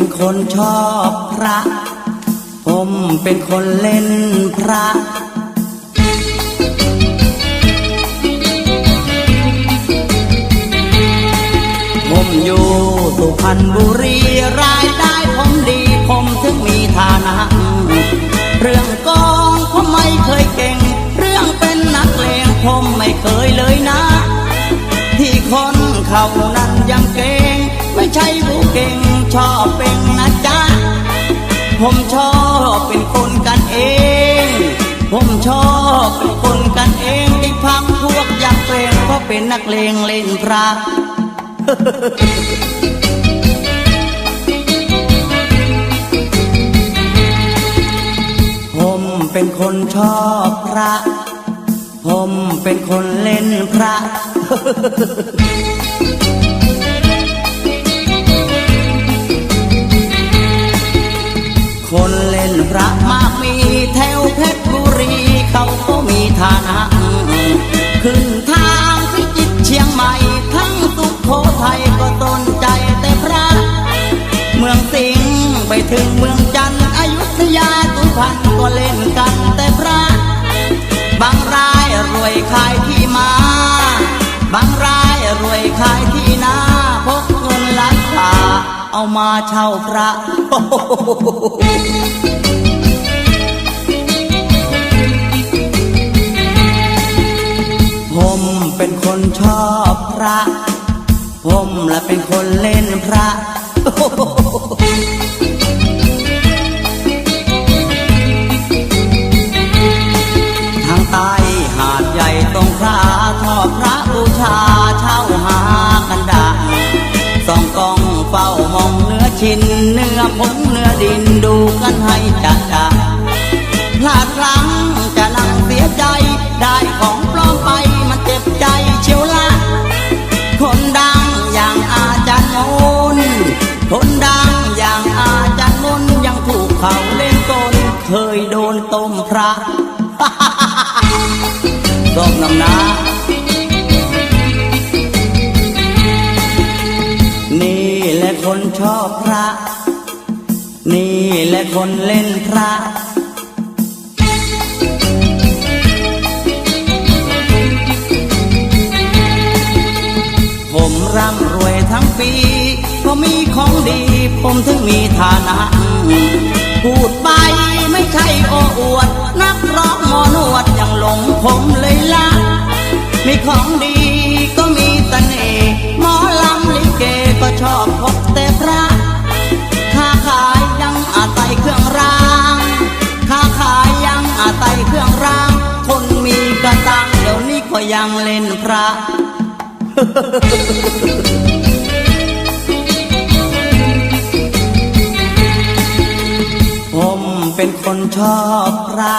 เป็นคนชอบพระ ผมเป็นคนเล่นพระผมอยู่สุพรรณบุรีรายได้ผมดีผมถึงมีฐานะ เรื่องกองผมไม่เคยเก่ง เรื่องเป็นนักเลงผมไม่เคยเลยนะ ที่คนเขานั้นยังเก่ง ใช่ผู้เก่งชอบเป็นนะจ๊ะ ผมชอบเป็นคนกันเอง ผมชอบเป็นคนกันเองที่พักพวกอยากเกรงเพราะเป็นนักเลงเล่นพระผมเป็นคนชอบพระ ผมเป็นคนเล่นพระ ถึงเมืองจันทร์อยุธยาสุพรรณก็เล่นกันแต่พระ บางรายรวยขายที่มา บางรายรวยขายที่นาพกเงินล้านกว่าเอามาเช่าพระผมเป็นคนชอบพระ ผมและเป็นคนเล่นพระ ชิ้นเนื้อผงเนื้อดินดูกันให้จัดจ้าพลาดครั้งจะนั่งเสียใจ ได้ของปลอมไปมันเจ็บใจเชียวละ คนดังอย่างอาจารย์มนคนดังอย่างอาจารย์มนยังถูกเขาเล่นกลเคยโดนต้มพระส้มน้ำนา คนชอบพระ นี่แหละคนเล่นพระผมร่ำรวยทั้งปีเพราะมีของดี ผมถึงมีฐานะ พูดไปไม่ใช่โอ้อวด นักร้องหมอนวดยังหลงผมเลยละ มีของดีก็มีเสน่ห์หมอลำลิเกก็ชอบพบ ก็ยังเล่นพระผมเป็นคนชอบพระ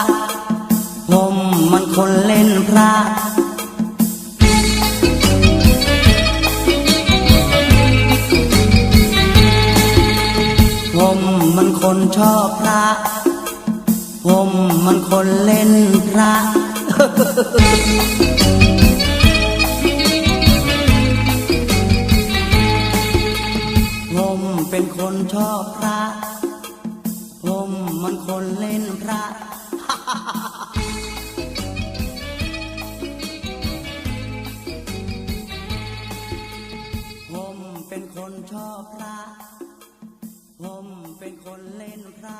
ผมมันคนเล่นพระผมมันคนชอบพระ ผมมันคนเล่นพระ ผมเป็นคนชอบพระผมมันคนเล่นพระ ผมเป็นคนชอบพระ ผมเป็นคนเล่นพระ